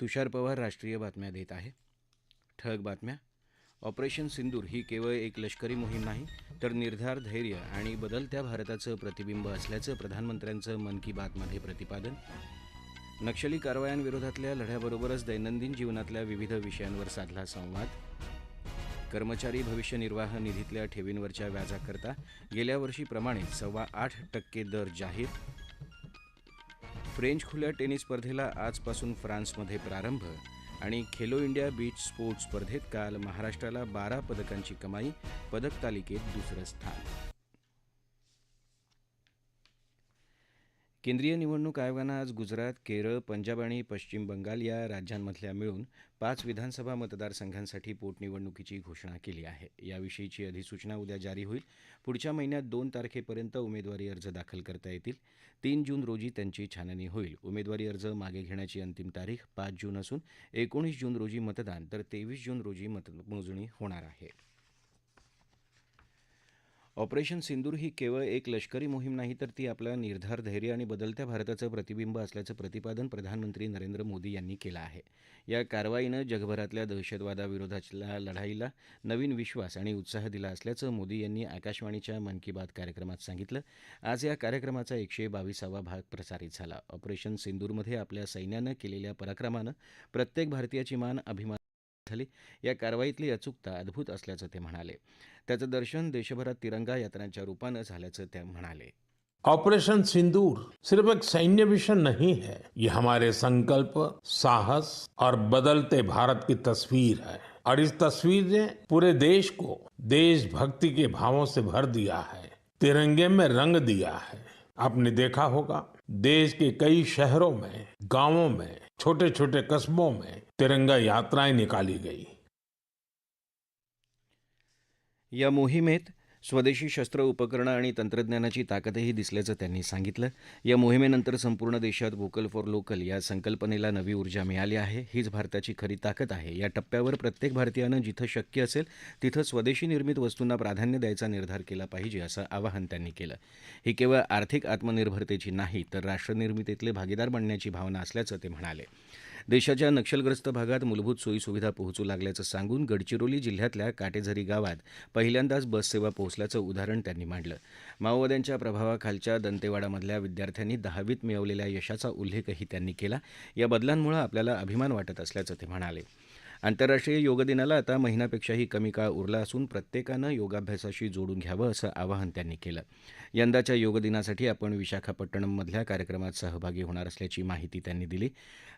तुषार पवार राष्ट्रीय बातम्या देत आहे. ठळक बातम्या. ऑपरेशन सिंदूर ही केवळ एक लष्करी मोहीम नाही तर निर्धार धैर्य आणि बदलत्या भारताचं प्रतिबिंब असल्याचं प्रधानमंत्र्यांचं मन की बातमध्ये प्रतिपादन. नक्षली कारवायांविरोधातल्या लढ्याबरोबरच दैनंदिन जीवनातल्या विविध विषयांवर साधला संवाद. कर्मचारी भविष्य निर्वाह निधीतल्या ठेवींवरच्या व्याजाकरता गेल्या वर्षीप्रमाणे सव्वा आठ टक्के दर जाहीर. फ्रेंच खुल्या टेनिस स्पर्धेला आजपासून फ्रान्समध्ये प्रारंभ आणि खेलो इंडिया बीच स्पोर्ट्स स्पर्धेत काल महाराष्ट्राला बारा पदकांची कमाई पदक तालिकेत दुसरं स्थान. केंद्रीय निवडणूक आयोगानं आज गुजरात केरळ पंजाब आणि पश्चिम बंगाल या राज्यांमधल्या मिळून पाच विधानसभा मतदारसंघांसाठी पोटनिवडणुकीची घोषणा केली आहे. याविषयीची अधिसूचना उद्या जारी होईल. पुढच्या महिन्यात दोन तारखेपर्यंत उमेदवारी अर्ज दाखल करता येतील. तीन जून रोजी त्यांची छाननी होईल. उमेदवारी अर्ज मागे घेण्याची अंतिम तारीख पाच जून असून एकोणीस जून रोजी मतदान तर तेवीस जून रोजी मतमोजणी होणार आहे. ऑपरेशन सिंदूर ही केवळ एक लष्करी मोहीम नाही तर ती आपला निर्धार धैर्य आणि बदलत्या भारताचं प्रतिबिंब असल्याचं प्रतिपादन प्रधानमंत्री नरेंद्र मोदी यांनी केलं आहे. या कारवाईनं जगभरातल्या दहशतवादाविरोधातल्या लढाईला नवीन विश्वास आणि उत्साह दिला असल्याचं मोदी यांनी आकाशवाणीच्या मन की बात कार्यक्रमात सांगितलं. आज या कार्यक्रमाचा एकशे बावीसावा भाग प्रसारित झाला. ऑपरेशन सिंदूरमध्ये आपल्या सैन्यानं केलेल्या पराक्रमानं प्रत्येक भारतीयाची मान अभिमान झाली या कारवाईतली अचूकता अद्भुत असल्याचं ते म्हणाले. त्याचं दर्शन देशभरात तिरंगा यात्रांच्या रूपानं झाल्याचं ते म्हणाले. ऑपरेशन सिंदूर सिर्फ़ एक सैन्य मिशन नहीं है. ये हमारे संकल्प, साहस और बदलते भारत की तस्वीर है। और इस तस्वीर ने पूरे देश को देशभक्ति के भावों से भर दिया है। तिरंगे में रंग दिया है। आपने देखा होगा, देश के कई शहरों में, गाँवों में छोटे छोटे कस्बों में तिरंगा यात्राएं निकाली गई। या मोहिमेत स्वदेशी शस्त्र उपकरणं आणि तंत्रज्ञानाची ताकदही दिसल्याचं त्यांनी सांगितलं. या मोहिमेनंतर संपूर्ण देशात व्होकल फॉर लोकल या संकल्पनेला नवी ऊर्जा मिळाली आहे. हीच भारताची खरी ताकद आहे. या टप्प्यावर प्रत्येक भारतीयानं जिथं शक्य असेल तिथं स्वदेशी निर्मित वस्तूंना प्राधान्य द्यायचा निर्धार केला पाहिजे असं आवाहन त्यांनी केलं. ही केवळ आर्थिक आत्मनिर्भरतेची नाही तर राष्ट्रनिर्मितीतले भागीदार बनण्याची भावना असल्याचं ते म्हणाले. देशाच्या नक्षलग्रस्त भागात मूलभूत सोयीसुविधा पोहोचू लागल्याचं सांगून गडचिरोली जिल्ह्यातल्या काटेझरी गावात पहिल्यांदाच बससेवा पोहोचल्याचं उदाहरण त्यांनी मांडलं. माओवाद्यांच्या प्रभावाखालच्या दंतेवाडामधल्या विद्यार्थ्यांनी दहावीत मिळवलेल्या यशाचा उल्लेखही त्यांनी केला. या बदलांमुळे आपल्याला अभिमान वाटत असल्याचं ते म्हणाले. आंतरराष्ट्रीय योग दिनाला आता महिन्यापेक्षाही कमी काळ उरला असून प्रत्येकानं योगाभ्यासाशी जोडून घ्यावं असं आवाहन त्यांनी केलं. यंदाच्या योग दिनासाठी आपण विशाखापट्टणममधल्या कार्यक्रमात सहभागी होणार असल्याची माहिती त्यांनी दिली.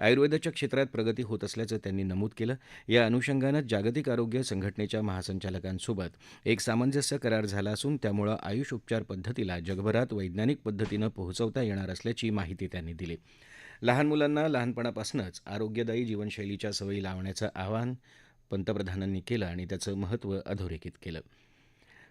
आयुर्वेदाच्या क्षेत्रात प्रगती होत असल्याचं त्यांनी नमूद केलं. या अनुषंगानं जागतिक आरोग्य संघटनेच्या महासंचालकांसोबत एक सामंजस्य करार झाला असून त्यामुळं आयुष उपचार पद्धतीला जगभरात वैज्ञानिक पद्धतीनं पोहोचवता येणार असल्याची माहिती त्यांनी दिली. लहान मुलांना लहानपणापासूनच आरोग्यदायी जीवनशैलीच्या सवयी लावण्याचं आवाहन पंतप्रधानांनी केलं आणि त्याचं महत्त्व अधोरेखित केलं.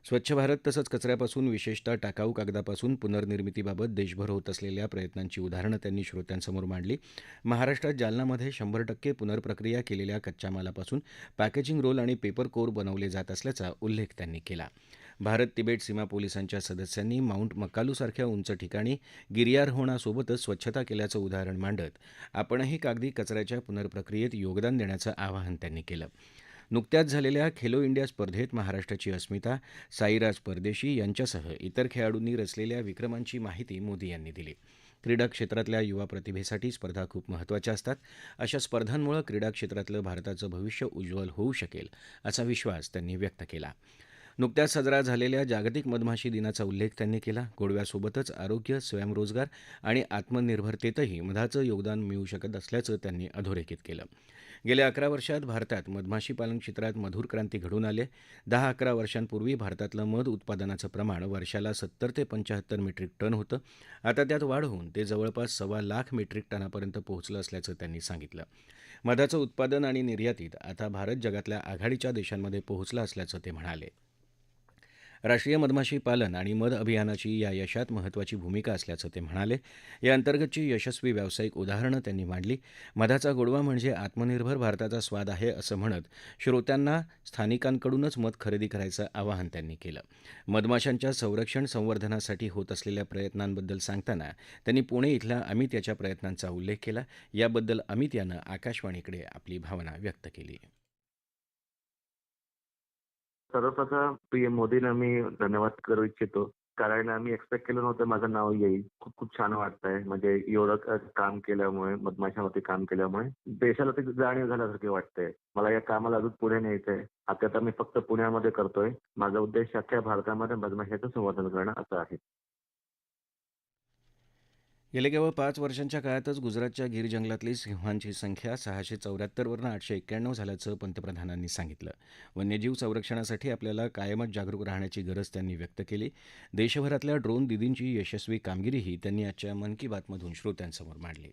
स्वच्छ भारत तसंच कचऱ्यापासून विशेषतः टाकाऊ कागदापासून पुनर्निर्मितीबाबत देशभर होत असलेल्या प्रयत्नांची उदाहरणं त्यांनी श्रोत्यांसमोर मांडली. महाराष्ट्रात जालनामध्ये शंभर टक्के पुनर्प्रक्रिया केलेल्या कच्च्या मालापासून पॅकेजिंग रोल आणि पेपर कोर बनवले जात असल्याचा उल्लेख त्यांनी केला. भारत तिबेट सीमा पोलिसांच्या सदस्यांनी माउंट मकालूसारख्या उंच ठिकाणी गिर्यारोहणासोबतच स्वच्छता केल्याचं उदाहरण मांडत आपणही कागदी कचऱ्याच्या पुनर्प्रक्रियेत योगदान देण्याचं आवाहन त्यांनी केलं. नुकत्याच झालेल्या खेलो इंडिया स्पर्धेत महाराष्ट्राची अस्मिता साईराज परदेशी यांच्यासह इतर खेळाडूंनी रचलेल्या विक्रमांची माहिती मोदी यांनी दिली. क्रीडा क्षेत्रातल्या युवा प्रतिभेसाठी स्पर्धा खूप महत्त्वाच्या असतात. अशा स्पर्धांमुळे क्रीडा क्षेत्रातलं भारताचं भविष्य उज्ज्वल होऊ शकेल असा विश्वास त्यांनी व्यक्त केला. नुकत्याच साजरा झालेल्या जागतिक मधमाशी दिनाचा उल्लेख त्यांनी केला. गोडव्यासोबतच आरोग्य स्वयंरोजगार आणि आत्मनिर्भरतेतही मधाचं योगदान मिळू शकत असल्याचं त्यांनी अधोरेखित केलं. गेल्या अकरा वर्षात भारतात मधमाशी पालन क्षेत्रात मधुर क्रांती घडून आले दहा अकरा वर्षांपूर्वी भारतातलं मध उत्पादनाचं प्रमाण वर्षाला सत्तर ते पंच्याहत्तर मेट्रिक टन होतं. आता त्यात वाढ होऊन ते जवळपास सव्वा लाख मेट्रिक टनापर्यंत पोहोचलं असल्याचं त्यांनी सांगितलं. मधाचं उत्पादन आणि निर्यातीत आता भारत जगातल्या आघाडीच्या देशांमध्ये पोहोचला असल्याचं ते म्हणाले. राष्ट्रीय मधमाशी पालन आणि मध अभियानाची या यशात महत्त्वाची भूमिका असल्याचं ते म्हणाले. या अंतर्गतची यशस्वी व्यावसायिक उदाहरणं त्यांनी मांडली. मधाचा गोडवा म्हणजे आत्मनिर्भर भारताचा स्वाद आहे असं म्हणत श्रोत्यांना स्थानिकांकडूनच मध खरेदी करायचं आवाहन त्यांनी केलं. मधमाशांच्या संरक्षण संवर्धनासाठी होत असलेल्या प्रयत्नांबद्दल सांगताना त्यांनी पुणे इथल्या अमित याच्या प्रयत्नांचा उल्लेख केला. याबद्दल अमित यानं आकाशवाणीकडे आपली भावना व्यक्त केली. सर्वप्रथम पीएम मोदींना मी धन्यवाद करू इच्छितो. कारण मी एक्सपेक्ट केलं नव्हतं माझं नाव येईल. खूप खूप छान वाटतंय. म्हणजे एवढं काम केल्यामुळे मधमाशावरती काम केल्यामुळे देशाला ते जाणीव झाल्यासारखे वाटतंय. मला या कामाला अजून पुढे न्यायचंय. आता मी फक्त पुण्यामध्ये करतोय. माझा उद्देश अख्ख्या भारतामध्ये मधमाशाचं संवर्धन करणं असं आहे. गेल्या केवळ पाच वर्षांच्या काळातच गुजरातच्या गीर जंगलातली सिंहांची संख्या सहाशे चौऱ्याहत्तरवरनं आठशे एक्क्याण्णव झाल्याचं पंतप्रधानांनी सांगितलं. वन्यजीव संरक्षणासाठी आपल्याला कायमच जागरूक राहण्याची गरज त्यांनी व्यक्त केली. देशभरातल्या ड्रोन दिदींची यशस्वी कामगिरीही त्यांनी आजच्या मन की बातमधून श्रोत्यांसमोर मांडली.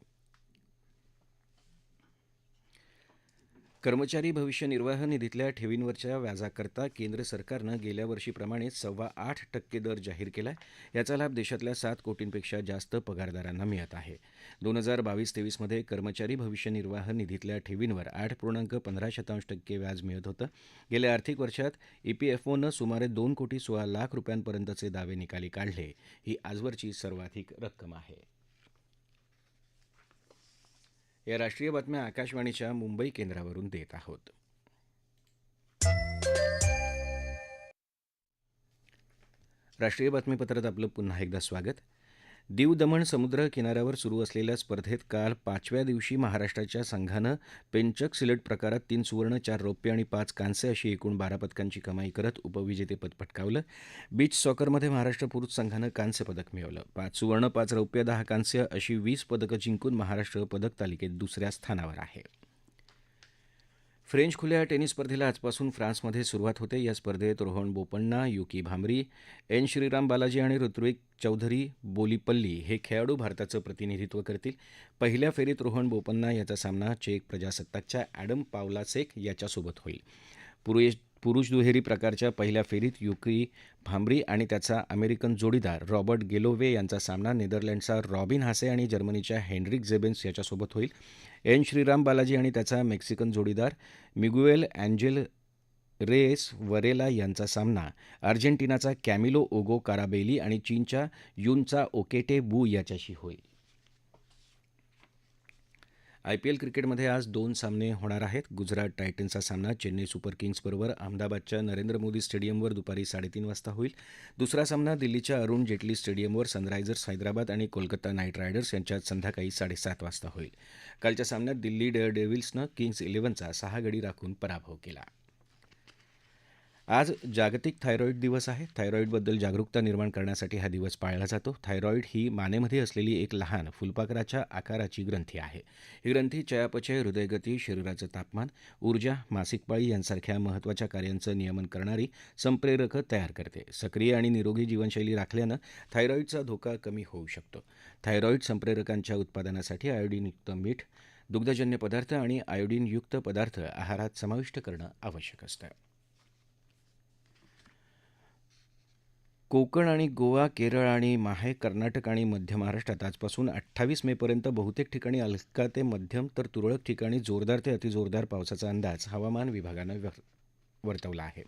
कर्मचारी भविष्य निर्वाह निधीतल्या ठेवींवरच्या व्याजाकरता केंद्र सरकारनं गेल्या वर्षीप्रमाणेच सव्वा आठ टक्के दर जाहीर केला आहे याचा लाभ देशातल्या सात कोटींपेक्षा जास्त पगारदारांना मिळत आहे. दोन हजार बावीस तेवीसमध्ये कर्मचारी भविष्य निर्वाह निधीतल्या ठेवींवर आठ पूर्णांक पंधरा शतांश टक्के व्याज मिळत होतं. गेल्या आर्थिक वर्षात ईपीएफओनं सुमारे दोन कोटी सोळा लाख रुपयांपर्यंतचे दावे निकाली काढले. ही आजवरची सर्वाधिक रक्कम आहे. या राष्ट्रीय बातम्या आकाशवाणीच्या मुंबई केंद्रावरून देत आहोत. राष्ट्रीय बातमीपत्रात आपलं पुन्हा एकदा स्वागत. दीव दमण समुद्र किनाऱ्यावर सुरू असलेल्या स्पर्धेत काल पाचव्या दिवशी महाराष्ट्राच्या संघानं पेंचक सिलेट प्रकारात तीन सुवर्ण चार रौप्य आणि पाच कांस्य अशी एकूण बारा पदकांची कमाई करत उपविजेतेपद पटकावलं. बीच सॉकरमध्ये महाराष्ट्र पुरुष संघानं कांस्य पदक मिळवलं. पाच सुवर्ण पाच रौप्य दहा कांस्य अशी वीस पदकं जिंकून महाराष्ट्र पदक तालिकेत दुसऱ्या स्थानावर आहे. फ्रेंच खुल्या टेनिस स्पर्धेला आजपासून फ्रान्समध्ये सुरुवात होते. या स्पर्धेत रोहन बोपण्णा युकी भांबरी एन श्रीराम बालाजी आणि ऋत्विक चौधरी बोलीपल्ली हे खेळाडू भारताचं प्रतिनिधित्व करतील. पहिल्या फेरीत रोहन बोपन्ना याचा सामना चेक प्रजासत्ताकच्या ॲडम पावलासेक याच्यासोबत होईल. पुरुष पुरुष दुहेरी प्रकारच्या पहिल्या फेरीत युकी भांबरी आणि त्याचा अमेरिकन जोडीदार रॉबर्ट गेलोवे यांचा सामना नेदरलँडचा रॉबिन हासे आणि जर्मनीच्या हेनरिक झेबेन्स याच्यासोबत होईल. एन. श्रीराम बालाजी आणि त्याचा मेक्सिकन जोडीदार मिगुएल अँजेल रेस वरेला यांचा सामना अर्जेंटिनाचा कॅमिलो ओगो काराबेली आणि चीनच्या युनचा ओकेटे बू याच्याशी होईल. आयपीएल क्रिकेटमध्ये आज दोन सामने होणार आहेत. गुजरात टायटन्सचा सामना चेन्नई सुपर किंग्सबरोबर अहमदाबादच्या नरेंद्र मोदी स्टेडियमवर दुपारी साडेतीन वाजता होईल. दुसरा सामना दिल्लीच्या अरुण जेटली स्टेडियमवर सनरायझर्स हैदराबाद आणि कोलकाता नाईट रायडर्स यांच्यात संध्याकाळी साडेसात वाजता होईल. कालच्या सामन्यात दिल्ली डेअर डेव्हिल्सनं किंग्स इलेव्हनचा सहा गडी राखून पराभव केला. आज जागतिक थायरॉईड दिवस आहे. थायरॉईडबद्दल जागरूकता निर्माण करण्यासाठी हा दिवस पाळला जातो. थायरॉईड ही मानेमध्ये असलेली एक लहान फुलपाखराच्या आकाराची ग्रंथी आहे. ही ग्रंथी चयापचय हृदयगती शरीराचं तापमान ऊर्जा मासिक पाळी यांसारख्या महत्त्वाच्या कार्यांचं नियमन करणारी संप्रेरकं तयार करते. सक्रिय आणि निरोगी जीवनशैली राखल्यानं थायरॉईडचा धोका कमी होऊ शकतो. थायरॉईड संप्रेरकांच्या उत्पादनासाठी आयोडीनयुक्त मीठ दुग्धजन्य पदार्थ आणि आयोडीनयुक्त पदार्थ आहारात समाविष्ट करणं आवश्यक असतं. कोकण आणि गोवा केरळ आणि माहे कर्नाटक आणि मध्य महाराष्ट्रात आजपासून अठ्ठावीस मेपर्यंत बहुतेक ठिकाणी हलका ते मध्यम तर तुरळक ठिकाणी जोरदार ते अतिजोरदार पावसाचा अंदाज हवामान विभागानं वर्तवला आहे.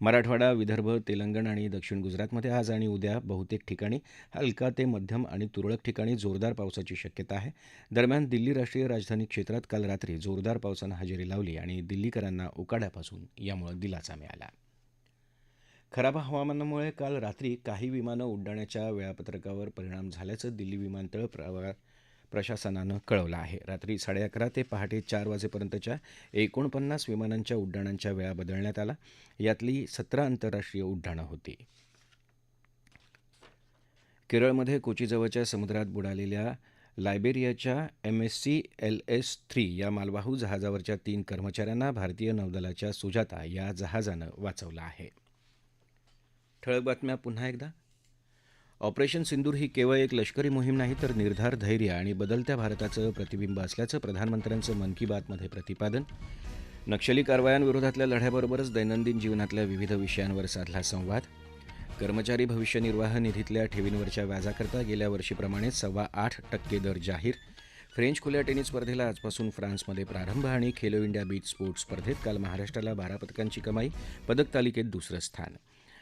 मराठवाडा विदर्भ तेलंगण आणि दक्षिण गुजरातमध्ये आज आणि उद्या बहुतेक ठिकाणी हलका ते मध्यम आणि तुरळक ठिकाणी जोरदार पावसाची शक्यता आहे. दरम्यान दिल्ली राष्ट्रीय राजधानी क्षेत्रात काल रात्री जोरदार पावसानं हजेरी लावली आणि दिल्लीकरांना उकाड्यापासून यामुळे दिलासा मिळाला. खराब हवामानामुळे काल रात्री काही विमानं उड्डाणाच्या वेळापत्रकावर परिणाम झाल्याचं दिल्ली विमानतळ प्रवा प्रशासनानं कळवलं आहे. रात्री साडे अकरा ते पहाटे चार वाजेपर्यंतच्या एकोणपन्नास विमानांच्या उड्डाणांच्या वेळा बदलण्यात आला. यातली सतरा आंतरराष्ट्रीय उड्डाणं होती. केरळमध्ये कोचीजवळच्या समुद्रात बुडालेल्या लायबेरियाच्या M S C L S three या मालवाहू जहाजावरच्या तीन कर्मचाऱ्यांना भारतीय नौदलाच्या सुजाता या जहाजानं वाचवलं आहे. ठळक बातम्या पुन्हा एकदा. ऑपरेशन सिंदूर ही केवळ एक लष्करी मोहीम नाही तर निर्धार धैर्य आणि बदलत्या भारताचं प्रतिबिंब असल्याचं प्रधानमंत्र्यांचं मन की बातमध्ये प्रतिपादन. नक्षली कारवायांविरोधातल्या लढ्याबरोबरच दैनंदिन जीवनातल्या विविध विषयांवर साधला संवाद. कर्मचारी भविष्य निर्वाह निधीतल्या ठेवींवरच्या व्याजाकरता गेल्या वर्षीप्रमाणे सव्वा आठ टक्के दर जाहीर. फ्रेंच खुल्या टेनिस स्पर्धेला आजपासून फ्रान्समध्ये प्रारंभ आणि खेलो इंडिया बीच स्पोर्ट्स स्पर्धेत काल महाराष्ट्राला बारा पदकांची कमाई पदक तालिकेत दुसरं स्थान.